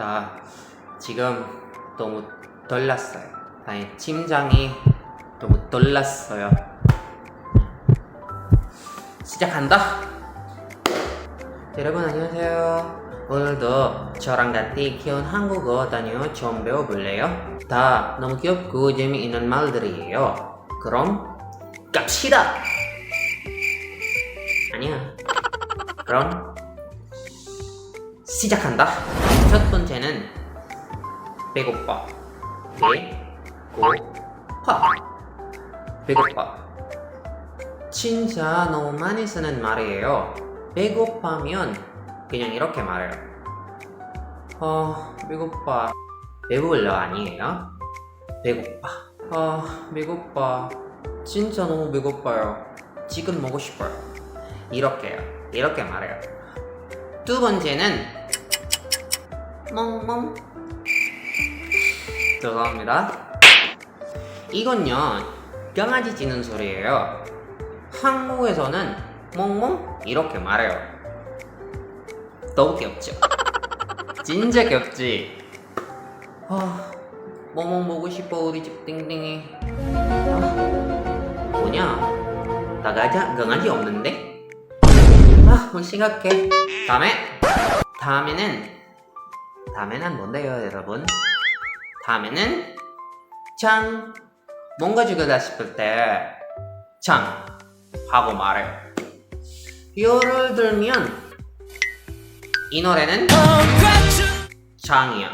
나 지금 너무 떨렸어요. 아니 심장이 너무 떨렸어요. 시작한다. 여러분 안녕하세요. 오늘도 저랑 같이 귀여운 한국어 단어 좀 배워볼래요? 다 너무 귀엽고 재미있는 말들이에요. 그럼 갑시다. 아니야. 그럼 시작한다. 첫 번째는 배고파. 배고파. 배고파. 진짜 너무 많이 쓰는 말이에요. 배고파면 그냥 이렇게 말해요. 어, 배고파. 배불러 아니에요? 배고파. 아, 배고파. 진짜 너무 배고파요. 지금 먹고 싶어요. 이렇게요. 이렇게 말해요. 두 번째는 멍멍. 죄송합니다. 이건요, 강아지 짖는 소리예요. 한국에서는 멍멍 이렇게 말해요. 너무 귀엽죠? 진짜 귀엽지? 아, 멍멍 보고 싶어 우리 집 땡땡이. 아, 뭐냐? 나가지 강아지 없는데? 아, 뭐 심각해. 다음에 다음에는 다음에는 뭔데요, 여러분? 다음에는 참 뭔가 죽여다 싶을 때참 하고 말해요. 예를 들면 이 노래는 장이야.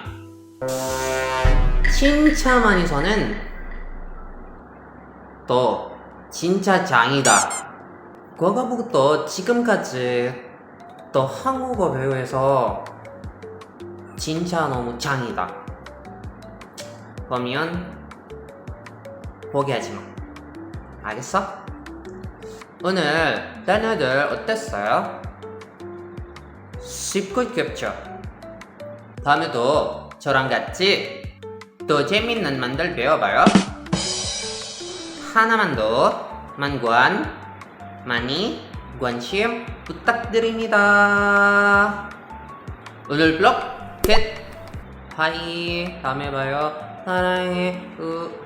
진짜 많이 서는 또 진짜 장이다. 과거부터 지금까지 또 한국어 배우에서 진짜 너무 장이다. 그러면 포기하지 마. 알겠어? 오늘 단어들 어땠어요? 쉽고 귀엽죠? 다음에도 저랑 같이 또 재밌는 말들 배워봐요. 하나만 더 만관 많이 관심 부탁드립니다. 오늘 블ог 끝. 하이 다음에 봐요. 사랑해. 으.